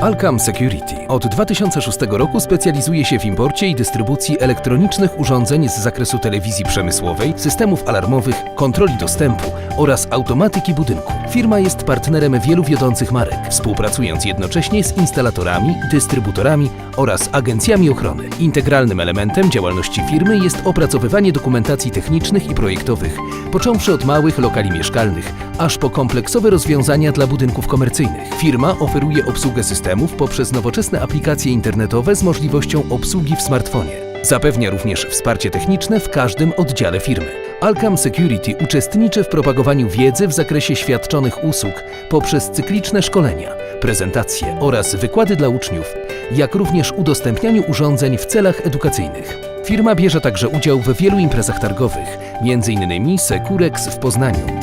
Alcam Security od 2006 roku specjalizuje się w imporcie i dystrybucji elektronicznych urządzeń z zakresu telewizji przemysłowej, systemów alarmowych, kontroli dostępu oraz automatyki budynku. Firma jest partnerem wielu wiodących marek, współpracując jednocześnie z instalatorami, dystrybutorami oraz agencjami ochrony. Integralnym elementem działalności firmy jest opracowywanie dokumentacji technicznych i projektowych, począwszy od małych lokali mieszkalnych, aż po kompleksowe rozwiązania dla budynków komercyjnych. Firma oferuje obsługę systemów poprzez nowoczesne aplikacje internetowe z możliwością obsługi w smartfonie. Zapewnia również wsparcie techniczne w każdym oddziale firmy. Alcam Security uczestniczy w propagowaniu wiedzy w zakresie świadczonych usług poprzez cykliczne szkolenia, prezentacje oraz wykłady dla uczniów, jak również udostępnianiu urządzeń w celach edukacyjnych. Firma bierze także udział w wielu imprezach targowych, m.in. Securex w Poznaniu.